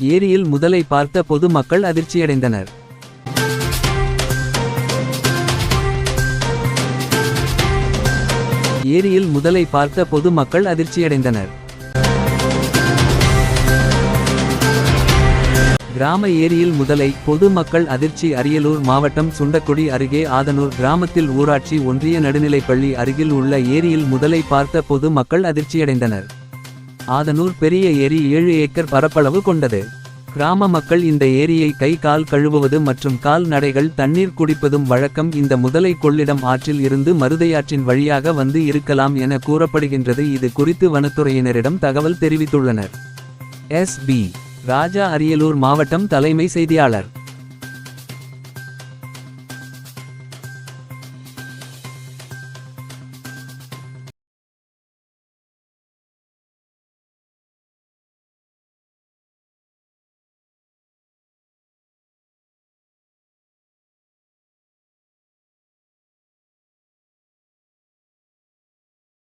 ஏரியில் முதலை பார்த்த பொதுமக்கள் அதிர்ச்சியடைந்தனர். ஏரியில் முதலை பார்த்த பொதுமக்கள் அதிர்ச்சியடைந்தனர். கிராம ஏரியில் முதலை பொதுமக்கள் அதிர்ச்சி அரியலூர் மாவட்டம் சுண்டக்குடி அருகே ஆதனூர் கிராமத்தில் ஊராட்சி ஒன்றிய நடுநிலைப்பள்ளி அருகில் உள்ள ஏரியில் முதலை பார்த்த பொதுமக்கள் அதிர்ச்சியடைந்தனர். ஆதனூர் பெரிய ஏரி ஏழு ஏக்கர் பரப்பளவு கொண்டது. கிராம மக்கள் இந்த ஏரியை கை கால் கழுவுவது மற்றும் கால் நடைகள் தண்ணீர் குடிப்பதும் வழக்கம். இந்த முதலை கொள்ளிடம் ஆற்றில் இருந்து மருதையாற்றின் வழியாக வந்து இருக்கலாம் என கூறப்படுகின்றது. இது குறித்து வனத்துறையினரிடம் தகவல் தெரிவித்துள்ளனர். S B. ராஜா அரியலூர் மாவட்டம் தலைமை செய்தியாளர்.